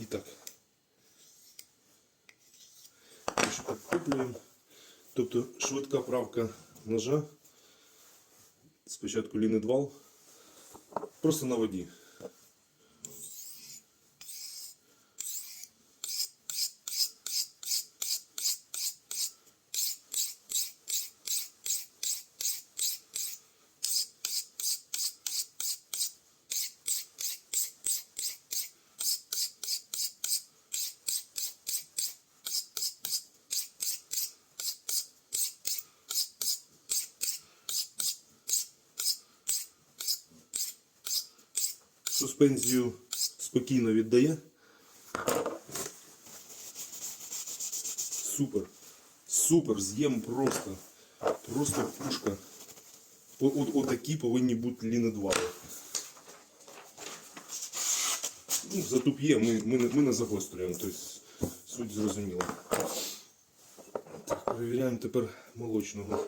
І так. Трішки. Тобто швидка правка ножа. Спочатку лінидвал. Просто на воді. Суспензію спокійно віддає. Супер. Супер, з'єм просто. Просто пушка. От, отакі повинні бути лінидвали. Ну, затуп'є, ми, ми, ми не загострюємо, тобто суть зрозуміла. Так, перевіряємо тепер молочного.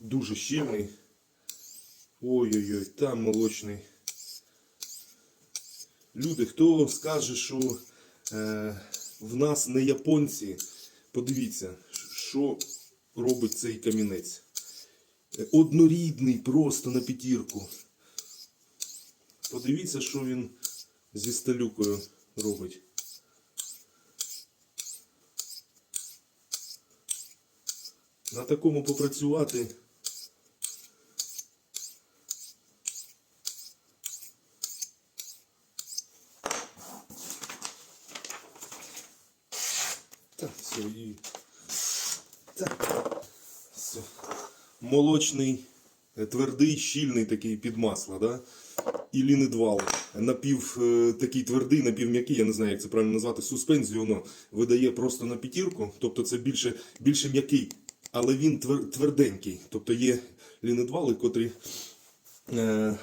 Дуже щільний. Ой-ой-ой, там молочний. Люди, хто скаже, що е, в нас не японці, подивіться, що робить цей камінець. Е, Однорідний просто на п'ятірку. Подивіться, що він зі сталюкою робить. На такому попрацювати. Так, все, і... Так. Все. Молочний, е, твердий, щільний такий під масло, да? І лінидвал. Напів е, такий твердий, напівм'який, я не знаю, як це правильно назвати, суспензію воно видає просто на п'ятірку, тобто це більше, більше м'який, але він твер- тверденький. Тобто є лінидвали, котрі. Е,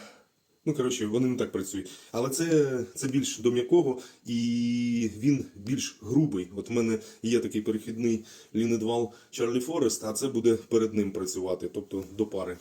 Ну, коротше, вони не так працюють. Але це, це більш до м'якого і він більш грубий. От в мене є такий перехідний лінедвал Чарлі Форест, а це буде перед ним працювати, тобто до пари.